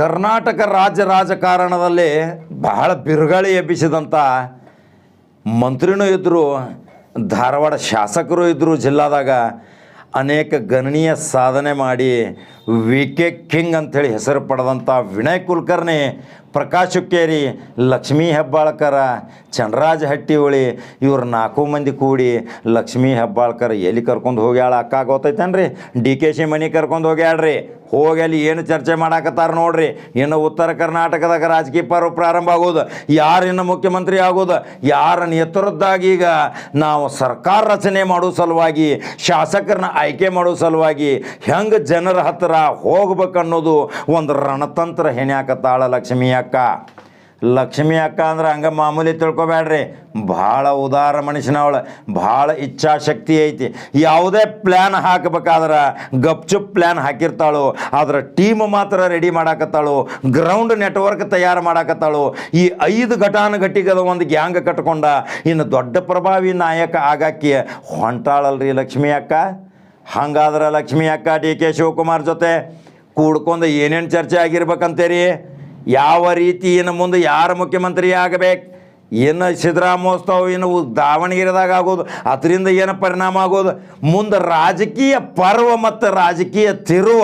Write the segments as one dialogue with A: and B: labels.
A: ಕರ್ನಾಟಕ ರಾಜ್ಯ ರಾಜಕಾರಣದಲ್ಲಿ ಬಹಳ ಬಿರುಗಾಳಿ ಎಬ್ಬಿಸಿದಂಥ ಮಂತ್ರಿನೂ ಇದ್ದರು ಧಾರವಾಡ ಶಾಸಕರು ಇದ್ದರು ಜಿಲ್ಲಾದಾಗ ಅನೇಕ ಗಣನೀಯ ಸಾಧನೆ ಮಾಡಿ ವಿ ಕೆ ಕಿಂಗ್ ಅಂಥೇಳಿ ಹೆಸರು ಪಡೆದಂಥ ವಿನಯ್ ಕುಲಕರ್ಣಿ, ಪ್ರಕಾಶ್ ಹುಕ್ಕೇರಿ, ಲಕ್ಷ್ಮೀ ಹೆಬ್ಬಾಳ್ಕರ ಚಂದ್ರರಾಜ ಹಟ್ಟಿಹೊಳಿ ಇವ್ರು ನಾಲ್ಕು ಮಂದಿ ಕೂಡಿ ಲಕ್ಷ್ಮೀ ಹೆಬ್ಬಾಳ್ಕರ್ ಎಲ್ಲಿ ಕರ್ಕೊಂಡು ಹೋಗ್ಯಾಳ ಅಕ್ಕ ಗೊತ್ತೈತೇನ್ರಿ? ಡಿ ಕೆ ಶಿ ಮನೆ ಕರ್ಕೊಂಡು ಹೋಗ್ಯಾಳ್ರಿ. ಹೋಗಿ ಅಲ್ಲಿ ಏನು ಚರ್ಚೆ ಮಾಡಾಕತ್ತಾರ ನೋಡ್ರಿ. ಇನ್ನು ಉತ್ತರ ಕರ್ನಾಟಕದಾಗ ರಾಜಕೀಯ ಪರ್ವ ಪ್ರಾರಂಭ ಆಗೋದು, ಯಾರು ಇನ್ನು ಮುಖ್ಯಮಂತ್ರಿ ಆಗೋದು ಯಾರ ನೇತೃತ್ವದಾಗಿ ಈಗ ನಾವು ಸರ್ಕಾರ ರಚನೆ ಮಾಡೋ ಸಲುವಾಗಿ, ಶಾಸಕರನ್ನ ಆಯ್ಕೆ ಮಾಡೋ ಸಲುವಾಗಿ ಹೆಂಗೆ ಜನರ ಹತ್ತಿರ ಹೋಗ್ಬೇಕನ್ನೋದು ಒಂದು ರಣತಂತ್ರ ಹೆಣ್ಯಾಕತ್ತಾಳ ಲಕ್ಷ್ಮೀ ಅಕ್ಕ. ಲಕ್ಷ್ಮೀ ಅಕ್ಕ ಅಂದ್ರೆ ಹಂಗೆ ಮಾಮೂಲಿ ತಿಳ್ಕೊಬೇಡ್ರಿ ಭಾಳ ಉದಾರ ಮನುಷ್ಯನವಳು ಭಾಳ ಇಚ್ಛಾಶಕ್ತಿ ಐತಿ. ಯಾವುದೇ ಪ್ಲ್ಯಾನ್ ಹಾಕಬೇಕಾದ್ರೆ ಗಪ್ಚುಪ್ ಪ್ಲ್ಯಾನ್ ಹಾಕಿರ್ತಾಳು. ಅದರ ಟೀಮ್ ಮಾತ್ರ ರೆಡಿ ಮಾಡಾಕತ್ತಾಳು. ಗ್ರೌಂಡ್ ನೆಟ್ವರ್ಕ್ ತಯಾರು ಮಾಡಾಕತ್ತಾಳು. ಈ ಐದು ಘಟಾನುಘಟಿಗದ ಒಂದು ಗ್ಯಾಂಗ್ ಕಟ್ಕೊಂಡ ಇನ್ನು ದೊಡ್ಡ ಪ್ರಭಾವಿ ನಾಯಕ ಆಗಾಕಿ ಹೊಂಟಾಳಲ್ರಿ ಲಕ್ಷ್ಮಿ ಅಕ್ಕ. ಹಂಗಾದ್ರೆ ಲಕ್ಷ್ಮಿ ಅಕ್ಕ ಡಿ ಕೆ ಶಿವಕುಮಾರ್ ಜೊತೆ ಕೂಡ್ಕೊಂಡು ಏನೇನು ಚರ್ಚೆ ಆಗಿರ್ಬೇಕಂತೀರಿ? ಯಾವ ರೀತಿ ಇನ್ನು ಮುಂದೆ ಯಾರು ಮುಖ್ಯಮಂತ್ರಿ ಆಗಬೇಕು ಏನು ಸಿದ್ದರಾಮೋತ್ಸವ ಏನು ದಾವಣಗೆರೆದಾಗ ಆಗೋದು, ಅದರಿಂದ ಏನು ಪರಿಣಾಮ ಆಗೋದು? ಮುಂದೆ ರಾಜಕೀಯ ಪರ್ವ ಮತ್ತು ರಾಜಕೀಯ ತಿರುವ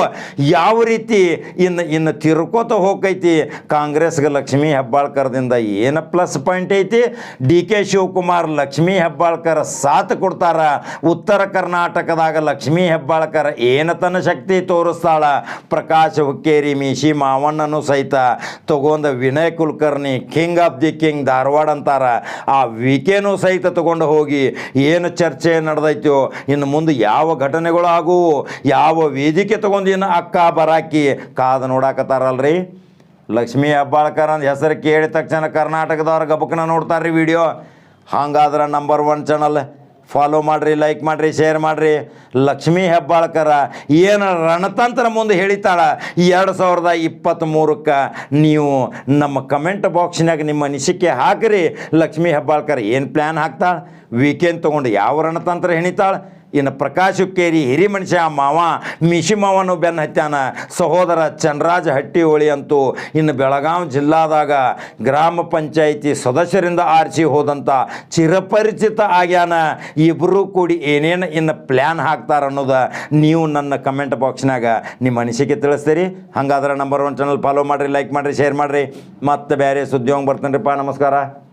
A: ಯಾವ ರೀತಿ ಇನ್ನು ಇನ್ನು ತಿರ್ಕೋತ ಹೋಗೈತಿ? ಕಾಂಗ್ರೆಸ್ಗೆ ಲಕ್ಷ್ಮೀ ಹೆಬ್ಬಾಳ್ಕರ್ದಿಂದ ಏನು ಪ್ಲಸ್ ಪಾಯಿಂಟ್ ಐತಿ? ಡಿ ಕೆ ಶಿವಕುಮಾರ್ ಲಕ್ಷ್ಮೀ ಹೆಬ್ಬಾಳ್ಕರ್ ಸಾಥ್ ಕೊಡ್ತಾರ? ಉತ್ತರ ಕರ್ನಾಟಕದಾಗ ಲಕ್ಷ್ಮೀ ಹೆಬ್ಬಾಳ್ಕರ್ ಏನು ತನ್ನ ಶಕ್ತಿ ತೋರಿಸ್ತಾಳ? ಪ್ರಕಾಶ್ ಹುಕ್ಕೇರಿ, ಮೀಶಿ ಮಾವಣ್ಣನು ಸಹಿತ ತಗೊಂಡ Vinay Kulkarni king of the king Dharwad ಅಂತಾರ. ಆ ವಿಕೆನೂ ಸಹಿತ ತಗೊಂಡು ಹೋಗಿ ಏನು ಚರ್ಚೆ ನಡೆದೈತೋ, ಇನ್ನು ಮುಂದೆ ಯಾವ ಘಟನೆಗಳು ಆಗುವು, ಯಾವ ವೇದಿಕೆ ತಗೊಂಡು ಅಕ್ಕ ಬರಾಕಿ ಕಾದು ನೋಡಾಕತ್ತಾರಲ್ರಿ? ಲಕ್ಷ್ಮೀ ಹೆಬ್ಬಾಳ್ಕರ್ ಅಂದ ಹೆಸರು ಕೇಳಿದ ತಕ್ಷಣ ಕರ್ನಾಟಕದವ್ರ ಗಬಕನ ನೋಡ್ತಾರ್ರಿ ವಿಡಿಯೋ ಹಂಗಾದ್ರೆ ನಂಬರ್ ಒನ್ ಚಾನಲ್ ಫಾಲೋ ಮಾಡಿರಿ ಲೈಕ್ ಮಾಡಿರಿ ಶೇರ್ ಮಾಡಿರಿ. ಲಕ್ಷ್ಮೀ ಹೆಬ್ಬಾಳ್ಕರ ಏನು ರಣತಂತ್ರ ಮುಂದೆ ಹೇಳಿತಾಳ ಎರಡು ಸಾವಿರದ ಇಪ್ಪತ್ತ್ಮೂರಕ್ಕೆ ನೀವು ನಮ್ಮ ಕಮೆಂಟ್ ಬಾಕ್ಸ್ನಾಗ ನಿಮ್ಮ ಅನಿಸಿಕೆ ಹಾಕಿರಿ. ಲಕ್ಷ್ಮೀ ಹೆಬ್ಬಾಳ್ಕರ್ ಏನು ಪ್ಲ್ಯಾನ್ ಹಾಕ್ತಾಳೆ? ವೀಕೆಂಡ್ ತೊಗೊಂಡು ಯಾವ ರಣತಂತ್ರ ಹೆಣಿತಾಳೆ? ಇನ್ನು ಪ್ರಕಾಶ್ ಹಿರಿ ಮನುಷ್ಯ ಮಾವ ಮಿಶಿ ಮಾವನು ಬೆನ್ನ ಹತ್ಯಾನ. ಸಹೋದರ ಚಂದ್ರರಾಜ ಹಟ್ಟಿಹೊಳಿ ಅಂತೂ ಇನ್ನು ಬೆಳಗಾವಿ ಜಿಲ್ಲಾದಾಗ ಗ್ರಾಮ ಪಂಚಾಯಿತಿ ಸದಸ್ಯರಿಂದ ಆರಿಸಿ ಹೋದಂಥ ಚಿರಪರಿಚಿತ ಆಗ್ಯಾನ. ಇಬ್ಬರೂ ಕೂಡಿ ಏನೇನು ಇನ್ನು ಪ್ಲ್ಯಾನ್ ಹಾಕ್ತಾರ ಅನ್ನೋದು ನೀವು ನನ್ನ ಕಮೆಂಟ್ ಬಾಕ್ಸ್ನಾಗ ನಿಮ್ಮ ಅನಿಸಿಕೆ ತಿಳಿಸ್ತೀರಿ. ಹಂಗಾದ್ರೆ ನಂಬರ್ ಒನ್ ಚಾನಲ್ ಫಾಲೋ ಮಾಡಿರಿ ಲೈಕ್ ಮಾಡಿರಿ ಶೇರ್ ಮಾಡಿರಿ. ಮತ್ತೆ ಬೇರೆ ಸುದ್ದಿ ಹೋಗಿ ಬರ್ತೇನೆ ನಮಸ್ಕಾರ.